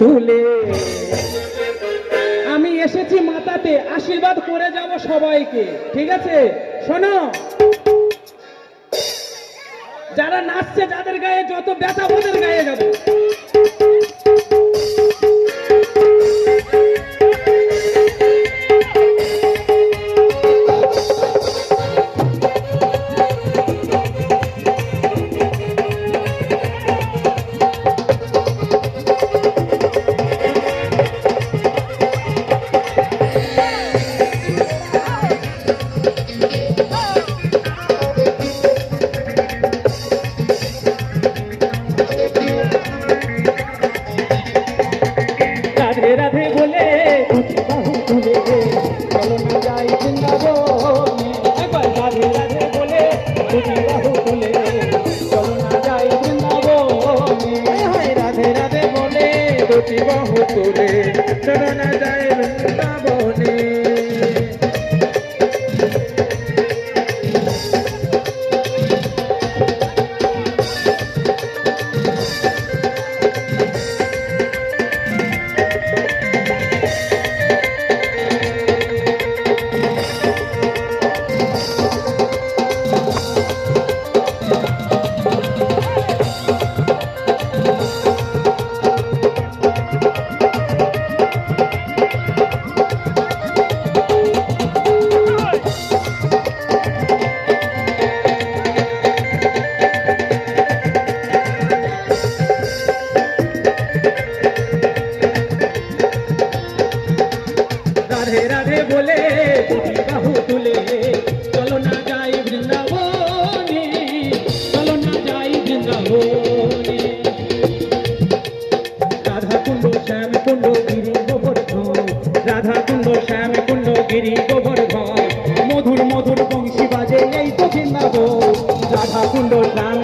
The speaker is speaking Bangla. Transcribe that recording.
তুলে আমি এসেছি মাতাতে, আশীর্বাদ করে যাব সবাইকে, ঠিক আছে? শোনো। যারা নাচছে, যাদের গায়ে যত ব্যথা, ওদের গায়ে যাবে। বাহু তুলে চলো। না যায় বৃন্দাবনে। বলে বাহু তুলে। চলো না যাই বৃন্দাবনে, চলো না যাই বৃন্দাবনে। রাধা কুণ্ড শ্যাম কুণ্ড গিরি গোবর্ধন রাধা কুণ্ড শ্যাম কুণ্ড গিরি গোবর্ধন মধুর মধুর বংশী বাজে এই তো বৃন্দাবন রাধা কুণ্ড শ্যাম